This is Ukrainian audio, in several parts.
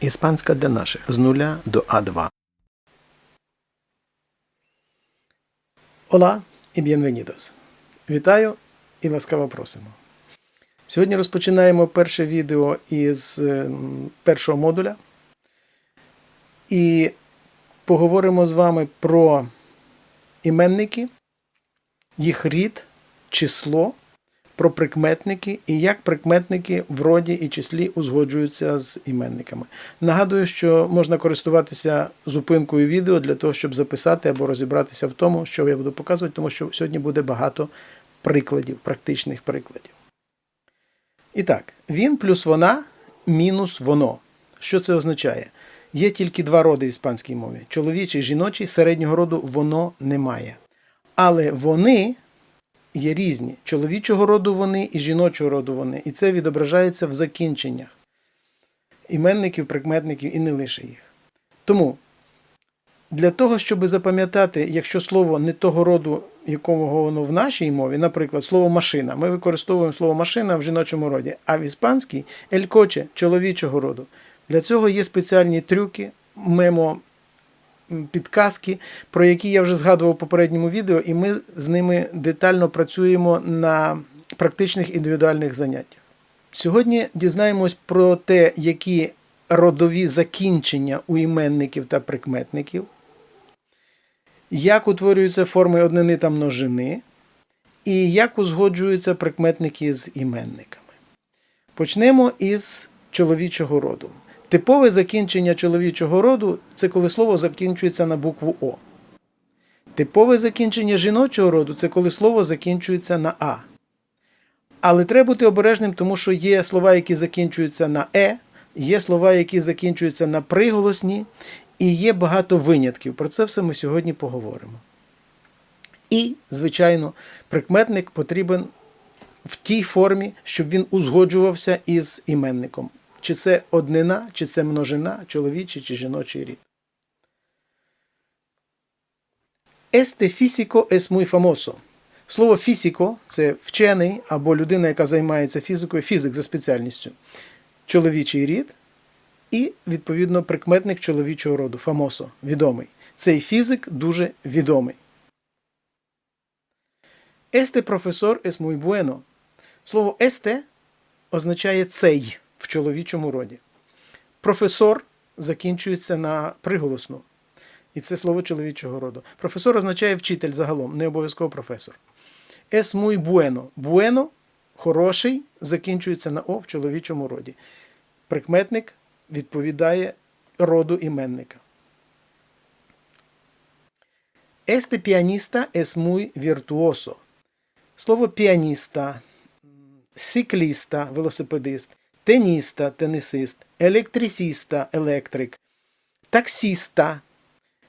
Іспанська для наших з нуля до А2. Hola і bienvenidos. Вітаю і ласкаво просимо. Сьогодні розпочинаємо перше відео із ем, першого модуля. І поговоримо з вами про іменники, їх рід, число, про прикметники і як прикметники в роді і числі узгоджуються з іменниками. Нагадую, що можна користуватися зупинкою відео для того, щоб записати або розібратися в тому, що я буду показувати, тому що сьогодні буде багато прикладів, практичних прикладів. І так, він плюс вона мінус воно. Що це означає? Є тільки два роди в іспанській мові: чоловічий, жіночий, середнього роду воно немає. Але вони є різні. Чоловічого роду вони і жіночого роду вони. І це відображається в закінченнях іменників, прикметників і не лише їх. Тому для того, щоб запам'ятати, якщо слово не того роду, якого воно в нашій мові, наприклад, слово машина, ми використовуємо слово машина в жіночому роді, а в іспанській елькоче чоловічого роду. Для цього є спеціальні трюки, мемо підказки, про які я вже згадував в попередньому відео, і ми з ними детально працюємо на практичних індивідуальних заняттях. Сьогодні дізнаємось про те, які родові закінчення у іменників та прикметників, як утворюються форми однини та множини, і як узгоджуються прикметники з іменниками. Почнемо із чоловічого роду. Типове закінчення чоловічого роду це коли слово закінчується на букву О. Типове закінчення жіночого роду це коли слово закінчується на А. Але треба бути обережним, тому що є слова, які закінчуються на Е, є слова, які закінчуються на приголосні, і є багато винятків. Про це все ми сьогодні поговоримо. І, звичайно, прикметник потрібен в тій формі, щоб він узгоджувався із іменником. Чи це однина, чи це множина, чоловічий чи жіночий рід. Este físico es muy famoso. Слово фізико це вчений або людина, яка займається фізикою, фізик за спеціальністю, чоловічий рід і, відповідно, прикметник чоловічого роду фамосо, відомий. Цей фізик дуже відомий. Este profesor es muy bueno. Слово este означає цей в чоловічому роді. Професор закінчується на приголосну. І це слово чоловічого роду. Професор означає вчитель загалом, не обов'язково професор. Es muy bueno. Bueno хороший закінчується на О в чоловічому роді. Прикметник відповідає роду іменника. Este pianista es muy virtuoso. Слово піаніста, сикліста, велосипедист, теніста, тенісист, електрифіста, електрик, таксіста.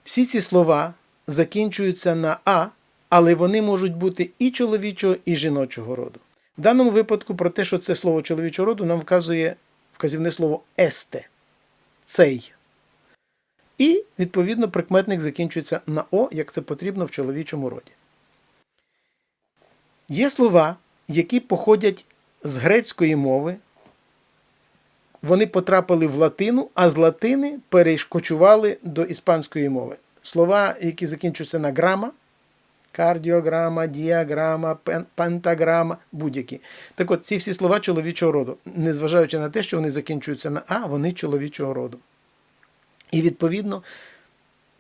Всі ці слова закінчуються на А, але вони можуть бути і чоловічого, і жіночого роду. В даному випадку про те, що це слово чоловічого роду, нам вказує вказівне слово есте цей. І, відповідно, прикметник закінчується на О, як це потрібно в чоловічому роді. Є слова, які походять з грецької мови. Вони потрапили в латину, а з латини перешкочували до іспанської мови. Слова, які закінчуються на грама, кардіограма, діаграма, пентаграма, будь-які. Так от, ці всі слова чоловічого роду, незважаючи на те, що вони закінчуються на А, вони чоловічого роду. І відповідно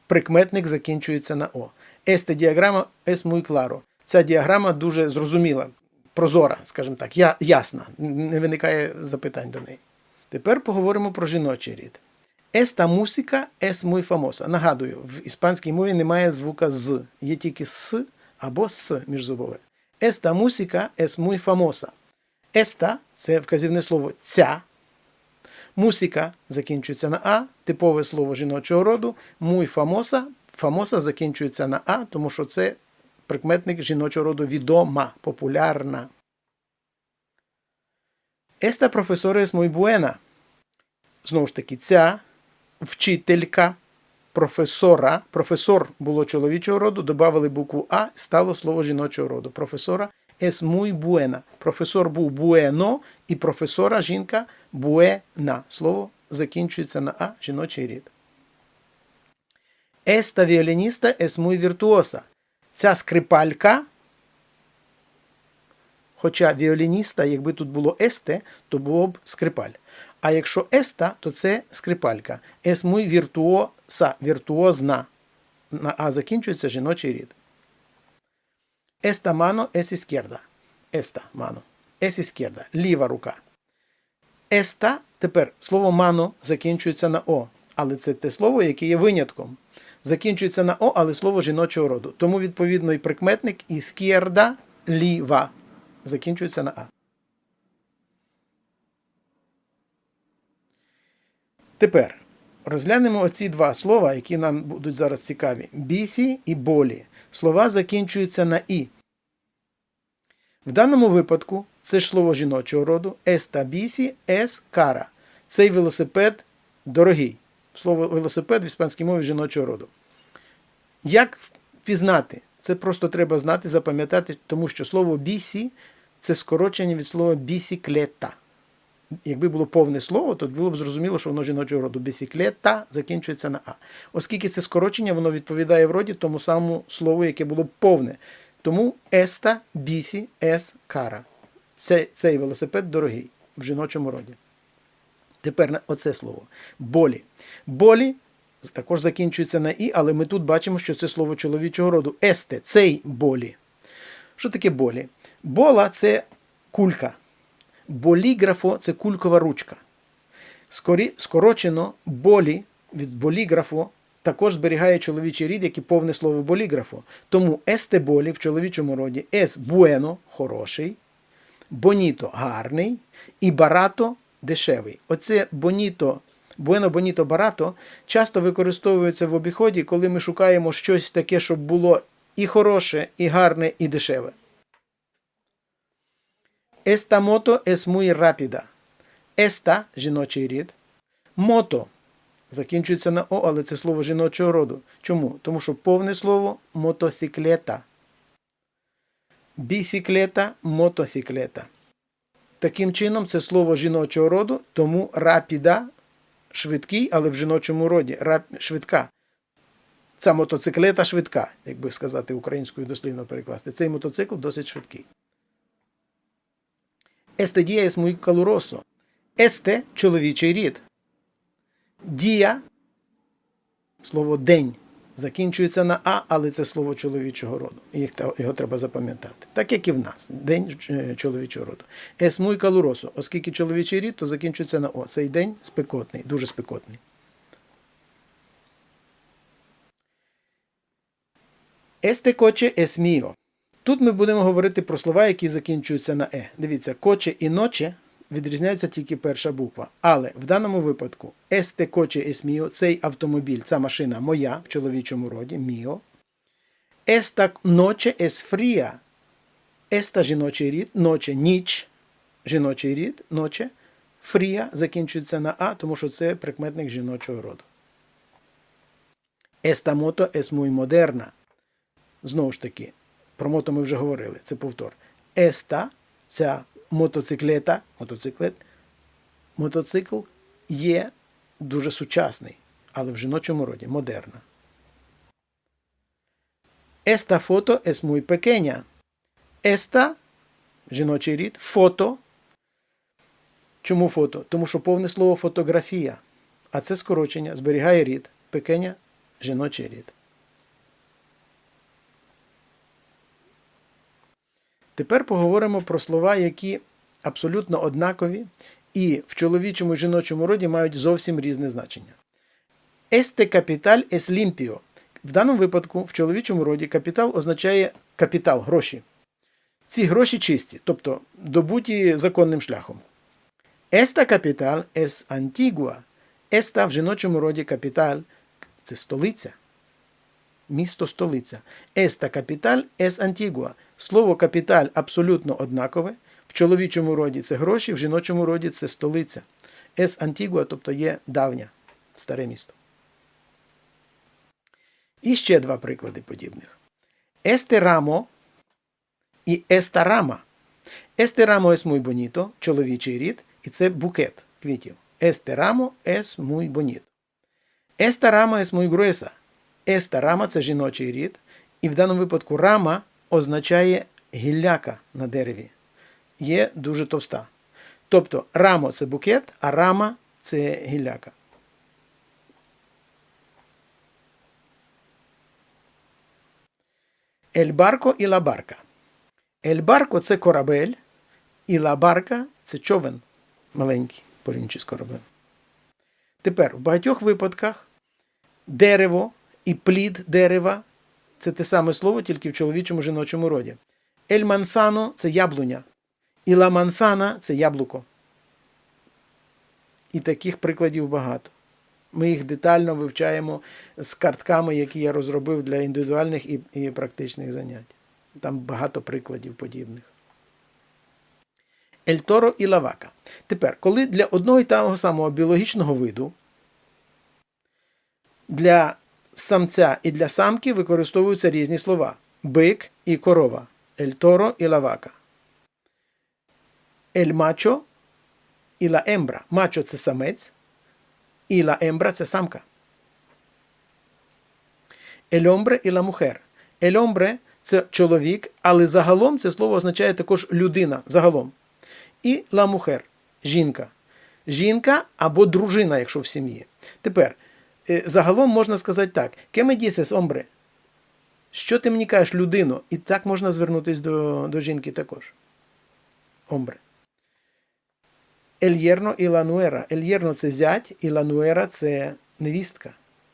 прикметник закінчується на О. Есте діаграма es muy claro. Ця діаграма дуже зрозуміла, прозора, скажімо так, ясна, не виникає запитань до неї. Тепер поговоримо про жіночий рід. Esta música es muy famosa. Нагадую, в іспанській мові немає звука з, є тільки с або th міжзубове. Esta música es muy famosa. Esta – це вказівне слово ця. Мусіка закінчується на А, типове слово жіночого роду. Muy famosa. Famosa закінчується на А, тому що це прикметник жіночого роду відома, популярна. Esta profesora es muy buena. Знову ж таки, ця вчителька професора. Професор було чоловічого роду, додали букву А, стало слово жіночого роду. Професора es muy buena. Професор був bueno, і професора жінка буена. Слово закінчується на А, жіночий рід. Еста віолініста es muy virtuosa. Ця скрипалька. Хоча віолініста, якби тут було есте, то було б скрипаль. А якщо еста, то це скрипалька. Es muy virtuosa, віртуозна. На А закінчується жіночий рід. Esta mano es izquierda. Esta mano. Es izquierda. Ліва рука. Esta, тепер слово мано закінчується на О. Але це те слово, яке є винятком. Закінчується на О, але слово жіночого роду. Тому, відповідно, і прикметник izquierda, ліва. Закінчується на А. Тепер розглянемо оці два слова, які нам будуть зараз цікаві: біфі і болі. Слова закінчуються на І. В даному випадку це слово жіночого роду еста біфі ес кара. Цей велосипед дорогий. Слово велосипед в іспанській мові жіночого роду. Як впізнати? Це просто треба знати, запам'ятати, тому що слово біфі це скорочення від слова біфіклета. Якби було повне слово, то було б зрозуміло, що воно жіночого роду біфіклета закінчується на А. Оскільки це скорочення, воно відповідає в роді тому самому слову, яке було б повне. Тому еста біфі ес кара. Це, Цей велосипед дорогий в жіночому роді. Тепер оце слово. Болі. Болі також закінчується на І, але ми тут бачимо, що це слово чоловічого роду. Есте цей болі. Що таке болі? Бола це кулька. Боліграфо це кулькова ручка. Скорі, скорочено болі від боліграфо також зберігає чоловічий рід, і повне слово боліграфо. Тому есте болі в чоловічому роді ес буено хороший, боніто гарний і барато дешевий. Оце боніто, буено боніто барато часто використовується в обіході, коли ми шукаємо щось таке, щоб було і хороше, і гарне, і дешеве. Esta moto es muy rápida. Жіночий рід. Мото закінчується на О, але це слово жіночого роду. Чому? Тому що повне слово мотоциклета. Біфіклета, мотоциклета. Таким чином, це слово жіночого роду, тому рапіда швидкий, але в жіночому роді. Швидка. Ця мотоциклета швидка, як би сказати українською дослівно перекласти. Цей мотоцикл досить швидкий. Есте дія es muy калуросо. Есте – чоловічий рід. Дія – слово день закінчується на А, але це слово чоловічого роду. Їх, його треба запам'ятати. Так як і в нас. День е, чоловічого роду. Muy caluroso. Оскільки чоловічий рід, то закінчується на О. Цей день спекотний, дуже спекотний. Coche es mío. Тут ми будемо говорити про слова, які закінчуються на е. Дивіться, коче і ноче відрізняється тільки перша буква. Але в даному випадку есте коче ес міо, цей автомобіль, ця машина моя в чоловічому роді, міо. Еста ноче ес фрія. Еста жіночий рід, ноче ніч, жіночий рід, ноче. Фрія закінчується на А, тому що це прикметник жіночого роду. Еста мото ес moderna. Знову ж таки, про мото ми вже говорили, це повтор. Еста, ця мотоциклета, мотоциклет, мотоцикл є дуже сучасний, але в жіночому роді модерна. Еста фото es muy pequeña. Еста жіночий рід, фото. Чому фото? Тому що повне слово фотографія. А це скорочення зберігає рід. Пекеня жіночий рід. Тепер поговоримо про слова, які абсолютно однакові і в чоловічому і жіночому роді мають зовсім різне значення. Este capital es limpio. В даному випадку в чоловічому роді капітал означає капітал, гроші. Ці гроші чисті, тобто добуті законним шляхом. Esta capital es antigua. Esta в жіночому роді капіталь це столиця. Місто столиця. Esta capital es antigua. Слово капіталь абсолютно однакове. В чоловічому роді це гроші, в жіночому роді це столиця. Es antigua, тобто є давня, старе місто. І ще два приклади подібних. Ramo і. Este ramo es muy bonito, чоловічий рід, і це букет. квітів. Ramo es muy bonito. Esta rama es muy gruesa. Esta rama – це жіночий рід. І в даному випадку рама означає гілляка на дереві. Є дуже товста. Тобто рамо це букет, а рама це гілляка. Ель барко і ла барка. Ель барко це корабель, і ла барка це човен маленький, порівнюючи з кораблем. Тепер в багатьох випадках дерево і плід дерева це те саме слово, тільки в чоловічому жіночому роді. Ель манфано це яблуня. І ла це яблуко. І таких прикладів багато. Ми їх детально вивчаємо з картками, які я розробив для індивідуальних і, і практичних занять. Там багато прикладів подібних. Ельторо і лавака. Тепер, коли для одного і того самого біологічного виду для самця і для самки використовуються різні слова: бик і корова, ельторо і лавака. Ель мачо і ла ембра. Мачо це самець, і ла ембра це самка. Ель омбре і ла мухер. Ель омбре це чоловік, але загалом це слово означає також людина. Загалом. І ла мухер жінка. Жінка або дружина, якщо в сім'ї. Тепер, Е, загалом можна сказати так: Кеме дітес, омбре? Що ти мені кажеш, людину? І так можна звернутися до до жінки також. Омбре. Ельєрно і лануера. Ельєрно це зять, і лануера це невістка.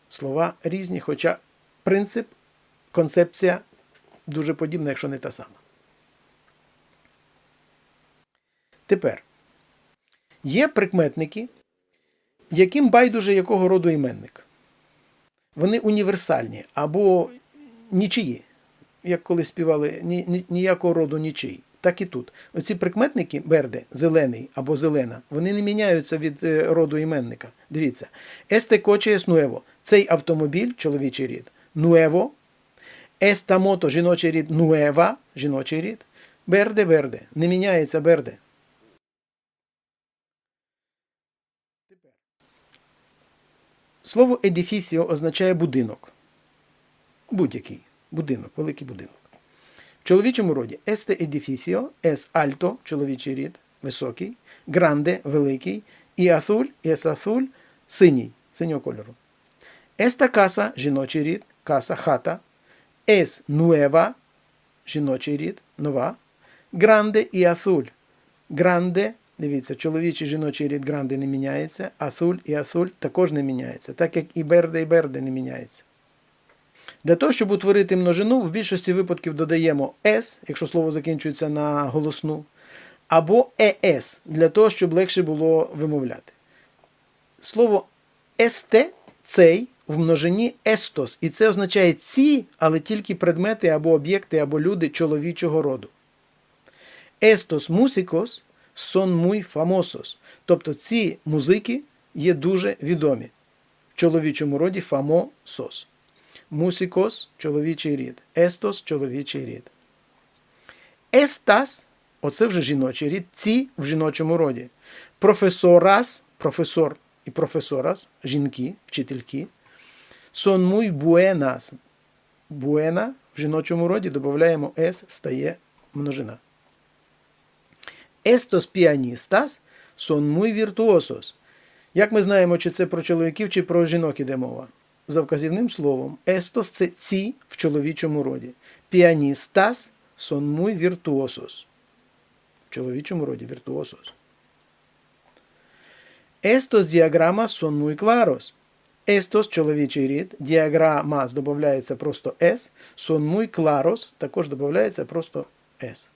Слова різні, хоча принцип, концепція дуже подібна, якщо не та сама. Тепер є прикметники, яким байдуже якого роду іменник. Вони універсальні або нічиї, як коли співали ні, ні, ніякого роду нічий. Так і тут. Оці прикметники берде, зелений або зелена, вони не міняються від е, роду іменника. Дивіться, есте коче ес нуево. Цей автомобіль, чоловічий рід, нуево, еста мото, жіночий рід, нуева, жіночий рід, берде, берде. Не міняється берде. Слово едіфіціо означає будинок. Будь-який будинок, великий будинок. В чоловічому роді есте едіфіціо, ес альто, чоловічий рід, високий, гранде великий, і азуль, ес азуль синій, синього кольору. Еста каса жіночий рід, каса хата, ес нуева, жіночий рід, нова, гранде і азуль. Гранде, дивіться, чоловічий жіночий рід гранде не міняється, азуль і азуль також не міняється, так як і берде і берде не міняється. Для того, щоб утворити множину, в більшості випадків додаємо «с», якщо слово закінчується на голосну, або «ес», для того, щоб легше було вимовляти. Слово «есте» цей в множині естос, і це означає ці, але тільки предмети або об'єкти, або люди чоловічого роду. Estos músicos son muy famosos. Тобто ці музики є дуже відомі. В чоловічому роді famosos. Мусікос чоловічий рід. Естос чоловічий рід. Естас оце вже жіночий рід. Ці в жіночому роді. Професорас, професор і професорас, жінки, вчительки. Сон muy buenas. Буена в жіночому роді додаємо с, стає множина. Estos pianistas son muy virtuosos. Як ми знаємо, чи це про чоловіків, чи про жінок іде мова? За вказівним словом, estos – це ці в чоловічому роді. Pianistas son muy virtuosos. В чоловічому роді virtuosos. Estos diagramas son muy claros. Estos – чоловічий рід. Діаграма додається просто S. Son muy claros також додається просто S.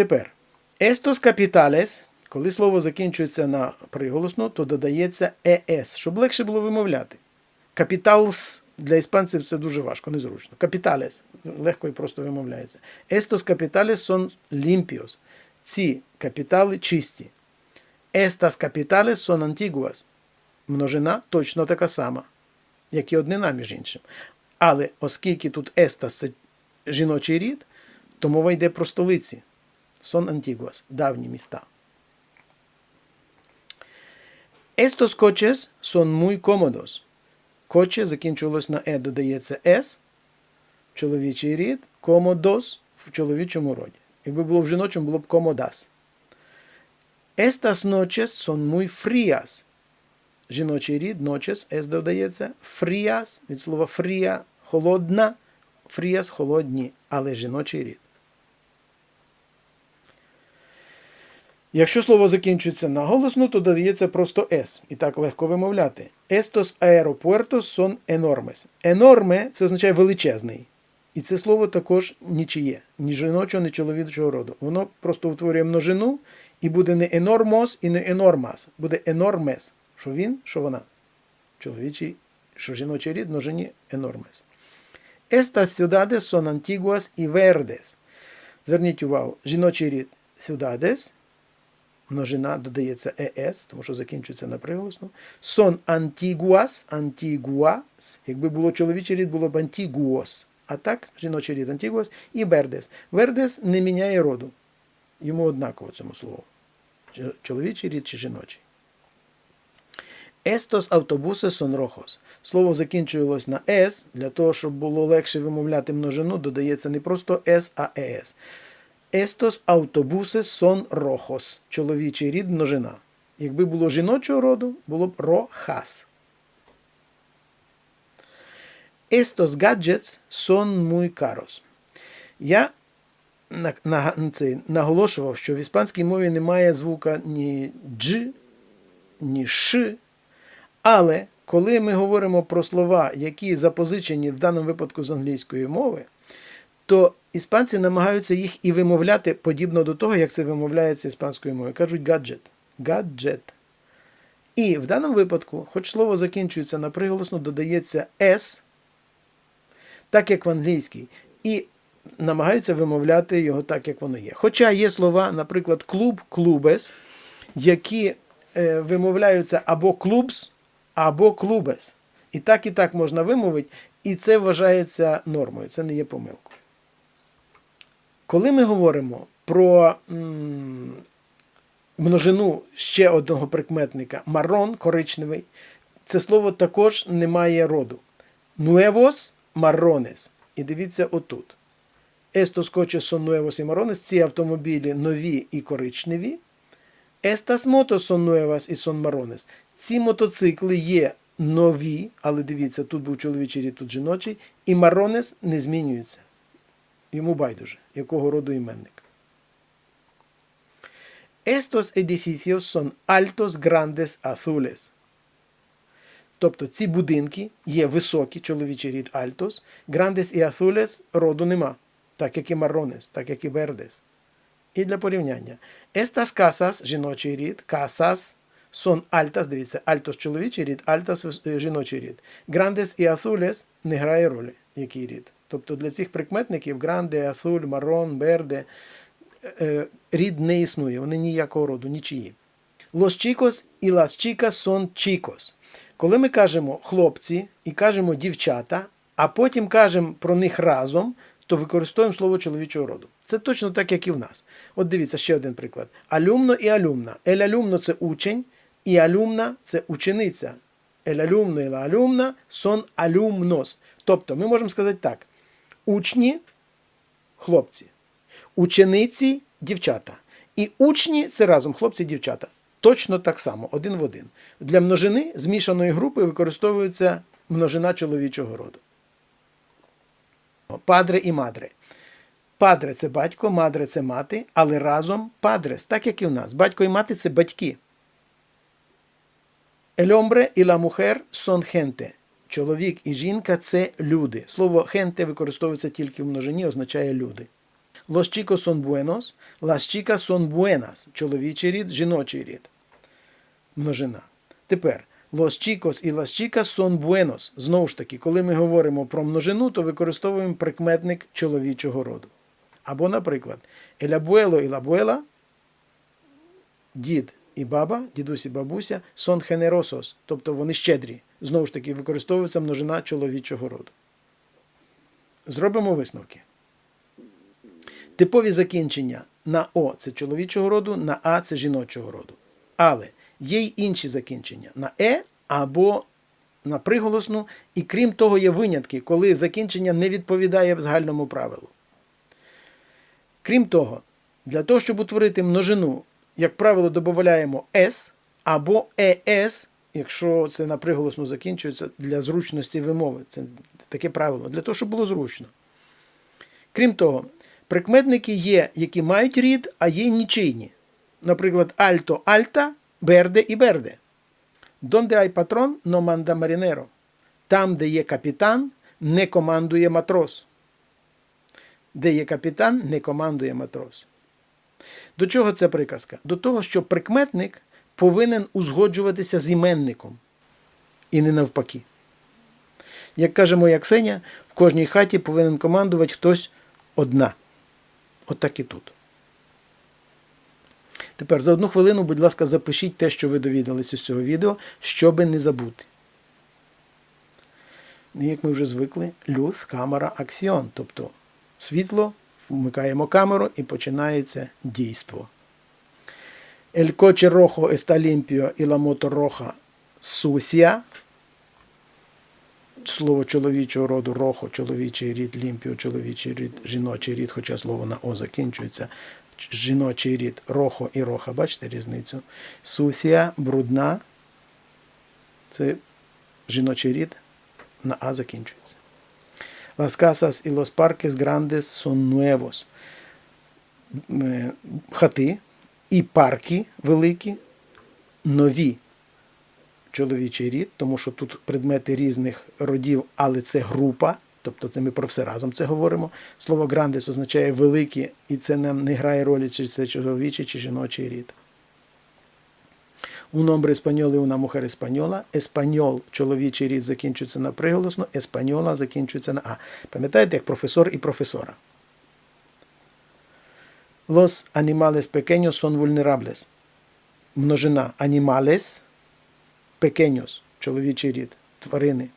Тепер. Estos capitales коли слово закінчується на приголосну, то додається ес, щоб легше було вимовляти. Капіталс для іспанців це дуже важко, незручно. Капіталес легко і просто вимовляється. Estos capitales son limpios. Ці капітали чисті. Estas capitales son antiguas. Множина точно така сама, як і однина, між іншим. Але оскільки тут estas – це жіночий рід, то мова йде про столиці. Сон Антігуас, давні міста. Estos coches son muy cómodos. Коче закінчувалось на е, додається с, чоловічий рід, комодос в чоловічому роді. Якби було в жіночому, було б комодас. Estas noches son muy frías. Жіночий рід, noches, с додається, frías, від слова фрія, холодна, frías – холодні, але жіночий рід. Якщо слово закінчується на голосну, то додається просто «с». І так легко вимовляти. Estos aeropuertos son enormes. Enorme – це означає величезний. І це слово також нічиє, ні жіночого, ні чоловічого роду. Воно просто утворює множину і буде не enormos і не enormas. Буде enormes. Що він, що вона. Чоловічий, що жіночий рід, множині enormes. Estas ciudades son antiguas y verdes. Зверніть увагу, жіночий рід ciudades, множина додається es, тому що закінчується на приголосну. Son antiguas, antiguas, якби було чоловічий рід, було б antiguos. А так, жіночий рід antiguas і verdes. Verdes не міняє роду. Йому однаково цьому слову. Чоловічий рід чи жіночий. Autobuses son rojos. Слово закінчувалось на S, для того, щоб було легше вимовляти множину, додається не просто S, а ES. Estos autobuses son rojos. Чоловічий рід множина. Якби було жіночого роду, було б rojas. Estos gadgets son muy caros. Я на, на, цей, наголошував, що в іспанській мові немає звука ні дж, ні ш, але коли ми говоримо про слова, які запозичені в даному випадку з англійської мови, то іспанці намагаються їх і вимовляти подібно до того, як це вимовляється іспанською мовою. Кажуть гаджет. Гаджет. І в даному випадку, хоч слово закінчується на приголосну, додається S, так як в англійській, і намагаються вимовляти його так, як воно є. Хоча є слова, наприклад, клуб, клубес, які е, вимовляються або клубс, або клубес. І так, і так можна вимовити, і це вважається нормою, це не є помилкою. Коли ми говоримо про множину ще одного прикметника марон, коричневий, це слово також не має роду. Nuevos marrones. І дивіться отут. Coches son nuevos y marrones. Ці автомобілі нові і коричневі. Estas motos son nuevas y son marrones. Ці мотоцикли є нові, але дивіться, тут був чоловічий рід, тут жіночий, і марронес не змінюється. Йому байдуже, якого роду іменник. Estos edificios son altos, grandes, azules. Тобто ці будинки є високі, чоловічий рід альтос, грандес і азулес роду нема, так як і марронес, так як і вердес. І для порівняння. Estas casas, жіночий рід, casas, son altas, дивіться, альтос чоловічий рід, вис- е, жіночий рід. Грандес і азулес не грає ролі, який рід. Тобто для цих прикметників гранде, азуль, маррон, берде е, рід не існує, вони ніякого роду, нічиї. Los chicos і las chicas son chicos. Коли ми кажемо хлопці і кажемо дівчата, а потім кажемо про них разом, то використовуємо слово чоловічого роду. Це точно так, як і в нас. От дивіться ще один приклад: алюмно і алюмна. Ель алюмно це учень, і алюмна це учениця. Ель алюмно і ла алюмна сон алюмнос. Тобто ми можемо сказати так: учні хлопці, учениці дівчата. І учні це разом хлопці дівчата. Точно так само, один в один. Для множини змішаної групи використовується множина чоловічого роду. Падре і мадре. Падре це батько, мадре це мати, але разом падрес, так як і в нас. Батько і мати це батьки. El і la mujer son gente. Чоловік і жінка це люди. Слово gente використовується тільки в множині, означає люди. Los chicos son buenos, las chicas son buenas. Чоловічий рід, жіночий рід. Множина. Тепер los chicos і las chicas son buenos. Знову ж таки, коли ми говоримо про множину, то використовуємо прикметник чоловічого роду. Або, наприклад, el abuelo і la abuela, дід і баба, дідусь і бабуся, son generosos, тобто вони щедрі. Знову ж таки, використовується множина чоловічого роду. Зробимо висновки. Типові закінчення на О це чоловічого роду, на А це жіночого роду. Але є й інші закінчення на е або на приголосну, і крім того, є винятки, коли закінчення не відповідає загальному правилу. Крім того, для того, щоб утворити множину, як правило, додаємо с або ес, якщо це на приголосну закінчується для зручності вимови. Це таке правило, для того, щоб було зручно. Крім того, прикметники є, які мають рід, а є нічийні. Наприклад, альто альта, берде і берде. Donde hay patrón, no manda marinero. Там, де є капітан, не командує матрос. Де є капітан, не командує матрос. До чого ця приказка? До того, що прикметник повинен узгоджуватися з іменником. І не навпаки. Як каже моя Ксеня, в кожній хаті повинен командувати хтось одна. Отак і тут. Тепер за одну хвилину, будь ласка, запишіть те, що ви довідалися з цього відео, щоби не забути. І Як ми вже звикли, люф, камера, акціон. Тобто світло, вмикаємо камеру і починається дійство. El coche rojo está limpio y la moto roja sucia. Слово чоловічого роду рохо, чоловічий рід, лімпіо, чоловічий рід, жіночий рід, хоча слово на О закінчується. Жіночий рід рохо і роха, бачите різницю? Суфія, брудна. Це жіночий рід, на А закінчується. Las casas y los parques grandes son nuevos. Е, Хати і парки великі, нові чоловічий рід, тому що тут предмети різних родів, але це група, тобто це ми про все разом це говоримо. Слово грандес означає великі, і це нам не грає ролі, чи це чоловічий чи жіночий рід. Hombre español y una mujer española. Еспаньол, чоловічий рід закінчується на приголосно, еспаньола закінчується на А. Пам'ятаєте, як професор і професора? Los animales pequeños son vulnerables. Множина animales pequeños, чоловічий рід, тварини.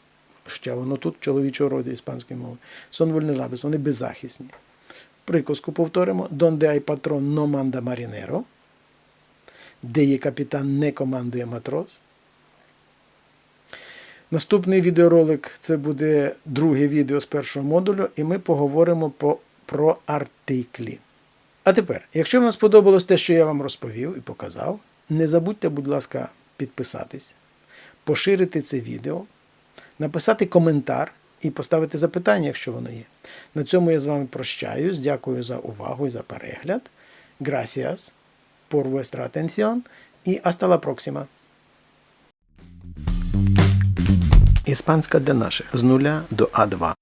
Ще воно тут чоловічого роду іспанської мови. Son vulnerables, вони беззахисні. Приказку повторимо. Donde hay patrón no manda marinero. Де є капітан, не командує матрос. Наступний відеоролик це буде друге відео з першого модулю, і ми поговоримо по, про артиклі. А тепер, якщо вам сподобалось те, що я вам розповів і показав, не забудьте, будь ласка, підписатись, поширити це відео, написати коментар і поставити запитання, якщо воно є. На цьому я з вами прощаюсь. Дякую за увагу і за перегляд. Gracias por vuestra atención y hasta la próxima. Іспанська для наших з нуля до А2.